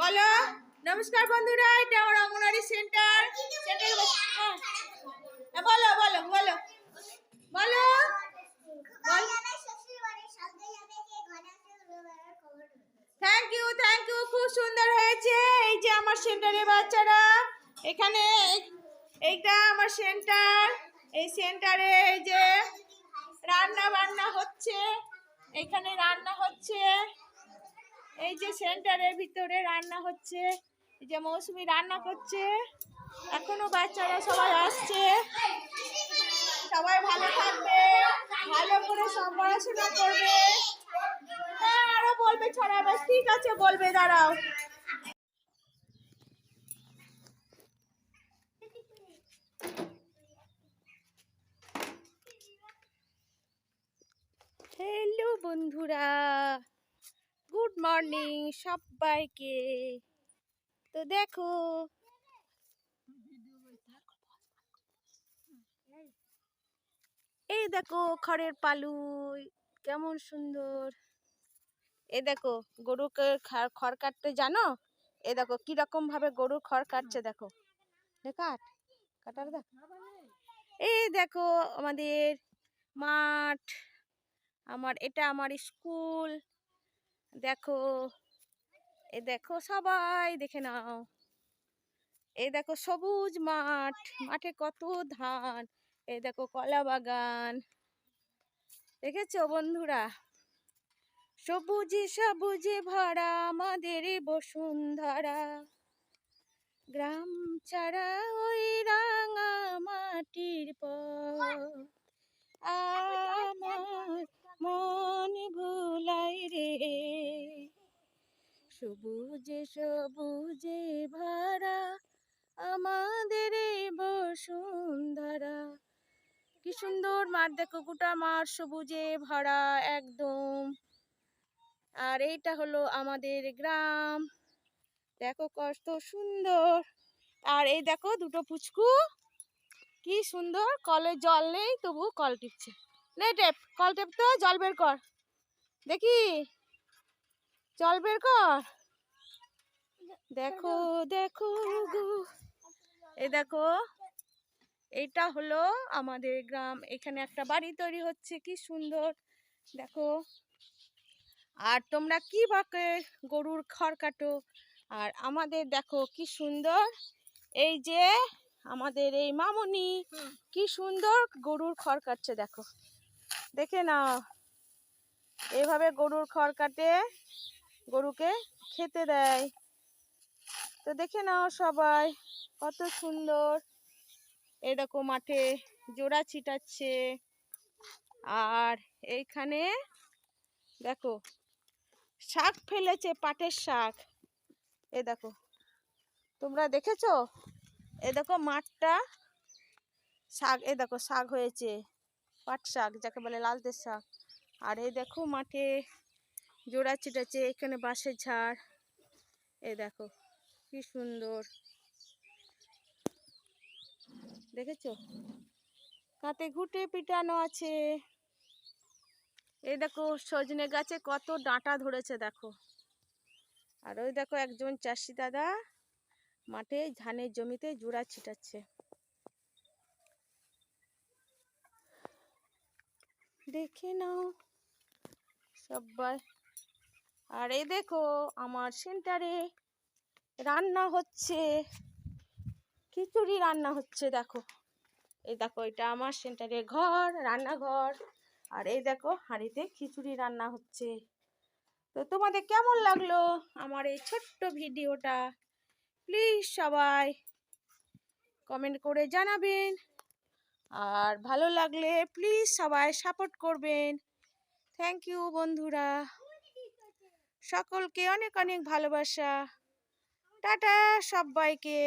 বলো নমস্কার বন্ধুরা, এটা আমার অঙ্গনারী সেন্টার। সেন্টার বলো বলো বলো। বলো। বল। থ্যাংক ইউ থ্যাংক ইউ খুব সুন্দর হয়েছে। এই যে আমার সেন্টারে বাচ্চারা, এখানে এইটা আমার সেন্টার। এই সেন্টারে এই যে রান্না বান্না হচ্ছে। এখানে রান্না হচ্ছে, এই যে সেন্টারের ভিতরে রান্না হচ্ছে, এই যে মৌসুমি রান্না করছে, এখনও বাচ্চারা সবাই আসছে। সবাই ভালো থাকবে, ভালো করে সব পড়াশোনা করবে। হ্যাঁ আরও বলবে ছড়াবে, ঠিক আছে, বলবে, দাঁড়াও। বন্ধুরা, গুড মর্নিং সবাইকে। তো দেখো, এই দেখো খড়ের পালু কেমন সুন্দর। এই দেখো গরুকে খড় কাটতে জানো? এ দেখো কি রকম ভাবে গরু খড় কাটছে দেখো। কাট, কাটার দেখ এই দেখো আমাদের মাঠ আমার এটা আমার স্কুল। দেখো এ দেখো সবাই দেখে নাও। এই দেখো সবুজ মাঠ মাঠে কত ধান। এই দেখো কলা বাগান। দেখেছ বন্ধুরা? সবুজে সবুজে ভরা আমাদের বসুন্ধরা। গ্রাম ছাড়া ওই রাঙা মাটির পর আমার মন ভুলাই রে। সবুজে সবুজে ভরা আমাদের বসুন্ধরা। কি সুন্দর মাঠ দেখো গোটা মাঠ সবুজে ভরা একদম। আর এইটা হলো আমাদের গ্রাম। দেখো কত সুন্দর। আর এই দেখো দুটো পুচকু। কি সুন্দর, কলে জল নেই তবু কল টিপছে। নে টেপ কল টেপ তো জল বের কর। দেখি জল বের কর। দেখো দেখো গো। এই দেখো এইটা হলো আমাদের গ্রাম। এখানে একটা বাড়ি তৈরি হচ্ছে কি সুন্দর। দেখো আর তোমরা কি ভাবে গরুর খড় কাটো। আর আমাদের দেখো কি সুন্দর। এই যে আমাদের এই মামনি কি সুন্দর গরুর খড় কাটছে দেখো। দেখে নাও। এইভাবে গরুর খড় কাটে, গরুকে খেতে দেয়। তো দেখে নাও সবাই, কত সুন্দর। দেখো মাঠে জোড়া ছিটাচ্ছে। আর এইখানে দেখো, শাক ফেলেছে পাটের শাক। এ দেখো, তোমরা দেখেছ? এ দেখো মাঠটা শাক, এ দেখো শাক হয়েছে। পাট শাক, যাকে বলে লালতের শাক। আর এই দেখো মাঠে জোড়া ছিটাচ্ছে এখানে বাঁশের ঝাড়। এ দেখো, কি সুন্দর। দেখেছ? কাতে ঘুটে পিটানো আছে। এই দেখো, সজনে গাছে কত ডাঁটা ধরেছে, দেখো। আর ওই দেখো একজন চাষি দাদা মাঠে ধানের জমিতে জোড়া ছিটাচ্ছে। দেখে নাও। সবাই আর এই দেখো, আমার সেন্টারে রান্না হচ্ছে। খিচুড়ি রান্না হচ্ছে, দেখো। এই দেখো, এটা আমার সেন্টারে ঘর, রান্নাঘর। আর এই দেখো, হাঁড়িতে খিচুড়ি রান্না হচ্ছে। তো তোমাদের কেমন লাগল আমার এই ছোট্ট ভিডিওটা? প্লিজ সবাই কমেন্ট করে জানাবেন। আর ভালো লাগলে প্লিজ সবাই সাপোর্ট করবেন। থ্যাংক ইউ বন্ধুরা। সকলকে অনেক অনেক ভালোবাসা। টাটা সবাইকে।